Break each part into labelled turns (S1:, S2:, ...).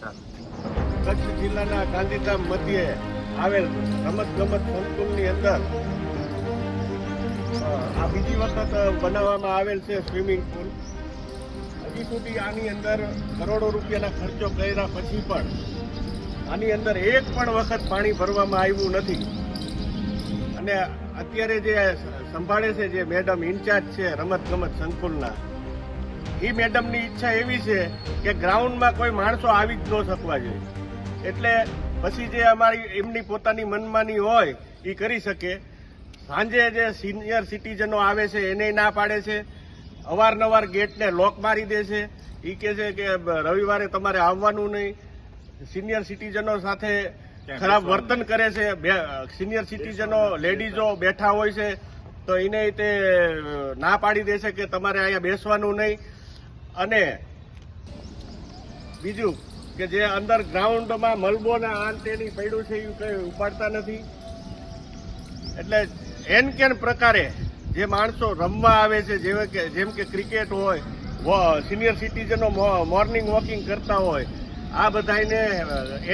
S1: કચ્છ જિલ્લાના ગાંધીધામ મધ્યે આવેલ રમત ગમત સંકુલની અંદર આ બીજી વખત બનાવવામાં આવેલ છે સ્વિમિંગ પુલ. હજી સુધી આની અંદર કરોડો રૂપિયાના ખર્ચો કર્યા પછી પણ આની અંદર એક પણ વખત પાણી ભરવામાં આવ્યું નથી. અને અત્યારે જે સંભાળે છે જે મેડમ ઇન્ચાર્જ છે રમત ગમત સંકુલના એ મેડમની ઈચ્છા એવી છે કે ગ્રાઉન્ડમાં કોઈ માણસો આવી જ ન શકવા જોઈએ. એટલે પછી જે અમારી એમની પોતાની મનમાની હોય એ કરી શકે. સાંજે જે સિનિયર સિટીઝનો આવે છે એને ના પાડે છે. અવારનવાર ગેટને લોક મારી દે છે. એ કહે છે કે રવિવારે તમારે આવવાનું નહીં. સિનિયર સિટીઝનો સાથે ખરાબ વર્તન કરે છે. સિનિયર સિટીઝનો લેડીઝો બેઠા હોય છે તો એને તે ના પાડી દેશે કે તમારે અહીંયા બેસવાનું નહીં. અને બીજું કે જે અંદર ગ્રાઉન્ડમાં મલબો ને આન તેની પડ્યું છે એ કઈ ઉપાડતા નથી. એટલે એન કેન પ્રકારે જે માણસો રમવા આવે છે, જેવા કે જેમ કે ક્રિકેટ હોય સિનિયર સિટીઝનો મોર્નિંગ વોકિંગ કરતા હોય, આ બધાને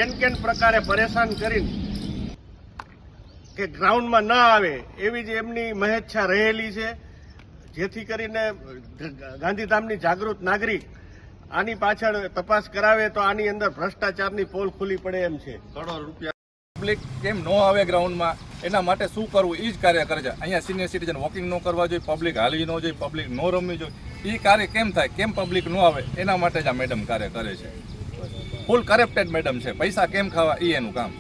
S1: એન કેન પ્રકારે પરેશાન કરીને કે ગ્રાઉન્ડમાં ન આવે, એવી જ એમની મહેચ્છા રહેલી છે. જેથી કરીને ગાંધીધામની જાગૃત નાગરિક આની પાછળ તપાસ કરાવે તો આની અંદર ભ્રષ્ટાચારની પોલ ખુલી પડે એમ છે.
S2: કરોડો રૂપિયા પબ્લિક કેમ ન આવે ગ્રાઉન્ડમાં? એના માટે શું કરવું? એ જ કાર્ય કરે છે. અહીંયા સિનિયર સિટીઝન વોકિંગ ન કરવા જોઈએ પબ્લિક હાલવી ન જોઈએ પબ્લિક ન રમવી જોઈએ. એ કાર્ય કેમ થાય? કેમ પબ્લિક ન આવે? એના માટે જ આ મેડમ કાર્ય કરે છે. ફૂલ કરેપ્ટેડ મેડમ છે. પૈસા કેમ ખાવા? એ એનું કામ.